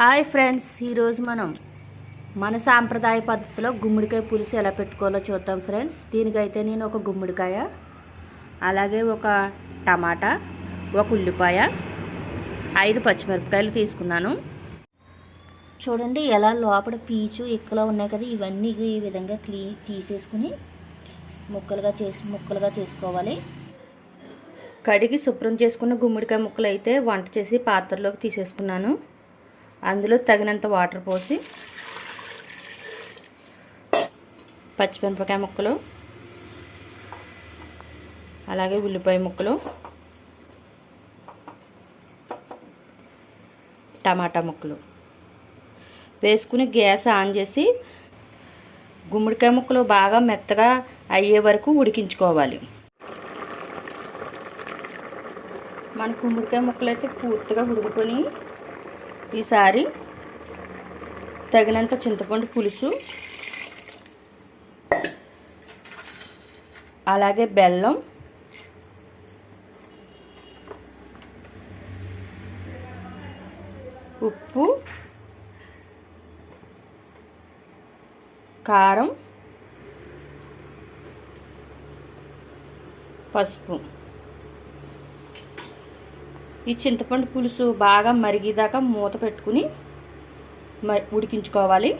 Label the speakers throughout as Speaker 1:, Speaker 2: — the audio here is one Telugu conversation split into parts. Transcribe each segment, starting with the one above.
Speaker 1: హాయ్ ఫ్రెండ్స్ ఈరోజు మనం మన సాంప్రదాయ పద్ధతిలో గుమ్మడికాయ పులుసు ఎలా పెట్టుకోవాలో చూద్దాం ఫ్రెండ్స్. దీనికైతే నేను ఒక గుమ్మడికాయ అలాగే ఒక టమాటా ఒక ఉల్లిపాయ ఐదు పచ్చిమిరపకాయలు తీసుకున్నాను. చూడండి ఎలా లోపల పీచు ఇక్కలో ఉన్నాయి కదా ఇవన్నీ ఈ విధంగా క్లీ తీసేసుకుని ముక్కలుగా చేసి ముక్కలుగా చేసుకోవాలి. కడిగి శుభ్రం చేసుకున్న గుమ్మడికాయ ముక్కలు అయితే వంట చేసి పాత్రలోకి తీసేసుకున్నాను. అందులో తగినంత వాటర్ పోసి పచ్చిమిరపకాయ ముక్కలు అలాగే ఉల్లిపాయ ముక్కలు టమాటా ముక్కలు. వేసుకుని గ్యాస్ ఆన్ చేసి గుమ్మడికాయ ముక్కలు బాగా మెత్తగా అయ్యే వరకు ఉడికించుకోవాలి. మన గుమ్మడికాయ ముక్కలు అయితే పూర్తిగా ఉడికిపోయి ఈసారి తగినంత చింతపండు పులుసు అలాగే బెల్లం ఉప్పు కారం పసుపు. ఈ చింతపండు పులుసు బాగా మరిగేదాకా మూత పెట్టుకుని మరి ఉడికించుకోవాలి.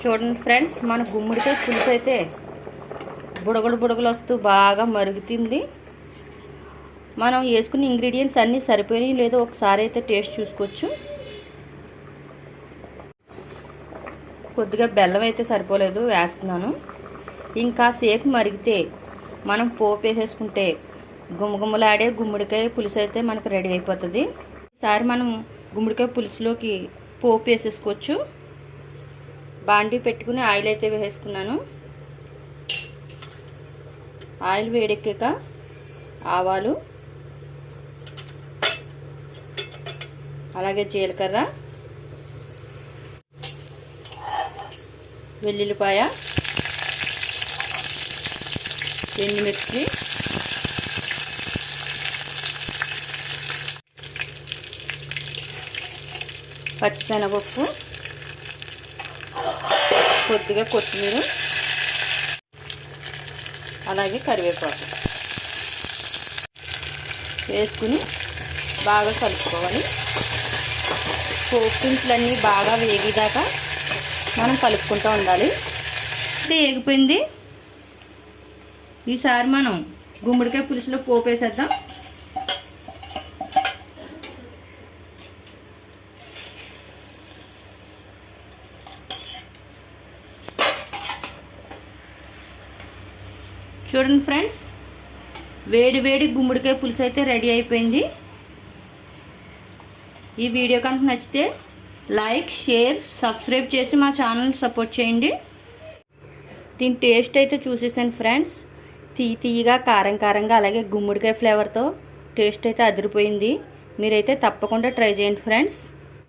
Speaker 1: చూడండి ఫ్రెండ్స్ మన గుమ్మడికాయ పులుసు అయితే బుడగలు బుడగలు వస్తూ బాగా మరుగుతుంది. మనం వేసుకున్న ఇంగ్రీడియంట్స్ అన్నీ సరిపోయినాయి లేదో ఒకసారి అయితే టేస్ట్ చూసుకోవచ్చు. కొద్దిగా బెల్లం అయితే సరిపోలేదు వేస్తున్నాను. ఇంకా సేపు మరిగితే మనం పోపు వేసేసుకుంటే గుమ్మగుమ్మలాడే గుమ్మడికాయ పులుసు అయితే మనకు రెడీ అయిపోతుంది. ఈసారి మనం గుమ్మడికాయ పులుసులోకి పోపు వేసేసుకోవచ్చు బాండీ పెట్టుకుని ఆయిల్ అయితే వేసేసుకున్నాను. ఆయిల్ వేడెక్కాక ఆవాలు అలాగే జీలకర్ర వెల్లుల్లిపాయ ఎండుమిర్చి. పచ్చిశనగపప్పు. కొద్దిగా కొత్తిమీర. అలాగే కరివేపాకు. వేసుకుని బాగా కలుపుకోవాలి. పోపుంట్లన్నీ బాగా వేగేదాకా మనం కలుపుకుంటూ ఉండాలి. వేగిపోయింది. ఈసారి మనం గుమ్మడికాయ పులుసులో పోపు వేసేద్దాం. చూడండి ఫ్రెండ్స్ వేడి వేడి గుమ్మడికాయ పులుసు అయితే రెడీ అయిపోయింది. ఈ వీడియో కనుక నచ్చితే లైక్ షేర్ సబ్స్క్రైబ్ చేసి మా ఛానల్ సపోర్ట్ చేయండి. దీని టేస్ట్ అయితే చూసేసాను ఫ్రెండ్స్. తీ తీయగా కారం కారంగా అలాగే గుమ్మడికాయ ఫ్లేవర్తో టేస్ట్ అయితే అదిరిపోయింది. మీరైతే తప్పకుండా ట్రై చేయండి ఫ్రెండ్స్